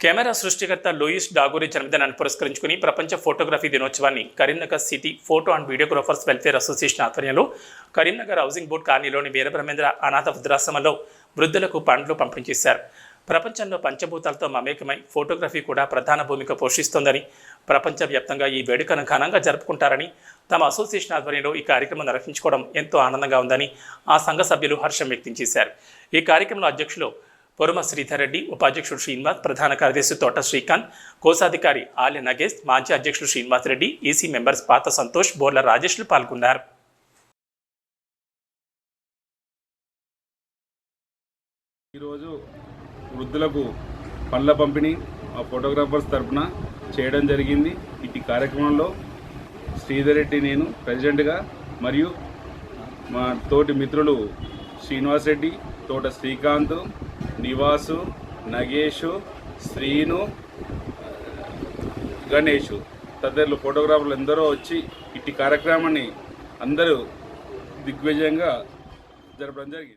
Camera సృష్టికర్త Louis డాగూరి జన్మదినాన్ని పురస్కరించుకుని ప్రపంచ ఫోటోగ్రఫీ దినోత్సవాన్ని Karimnagar city photo and videographers welfare association ఆధ్వర్యంలో కరీంనగర్ హౌసింగ్ బోర్డు కాలనీలోని వీరబ్రహ్మేంద్ర అనాథ వృద్ధాశ్రమంలో వృద్ధులకు పండ్లు పంపిణీ చేశారు. ప్రపంచంలో పంచభూతాలతో మమేకమై ఫోటోగ్రఫీ కూడా ప్రధాన భూమిక పోషిస్తోందని ప్రపంచవ్యాప్తంగా ఈ వేడుకను ఘనంగా జరుపుకుంటారని తమ అసోసియేషన్ ఆధ్వర్యంలో ఈ కార్యక్రమం నిర్వహించుకోవడం ఎంతో ఆనందంగా ఉందని ఆ సంఘ సభ్యులు హర్షం వ్యక్తం చేశారు. ఈ కార్యక్రమంలో అధ్యక్షులు పొరుమ శ్రీధర్రెడ్డి ఉపాధ్యక్షుడు శ్రీనివాస్ ప్రధాన కార్యదర్శి తోట శ్రీకాంత్ కోశాధికారి ఆల్య నగేష్ మాజీ అధ్యక్షుడు శ్రీనివాస్ రెడ్డి ఈసీ మెంబర్స్ పాత సంతోష్ బోర్ల రాజేష్లు పాల్గొన్నారు. ఈరోజు వృద్ధులకు పండ్ల పంపిణీ ఆ ఫోటోగ్రాఫర్స్ తరఫున చేయడం జరిగింది. ఇటు కార్యక్రమంలో శ్రీధర్ రెడ్డి నేను ప్రెసిడెంట్గా మరియు మా తోటి మిత్రులు శ్రీనివాస్ రెడ్డి తోట శ్రీకాంత్ నివాసు నగేషు శ్రీను గణేషు. తదితరులు ఫోటోగ్రాఫర్లు ఎందరో వచ్చి ఇట్టి కార్యక్రమాన్ని అందరూ దిగ్విజయంగా జరపడం జరిగింది.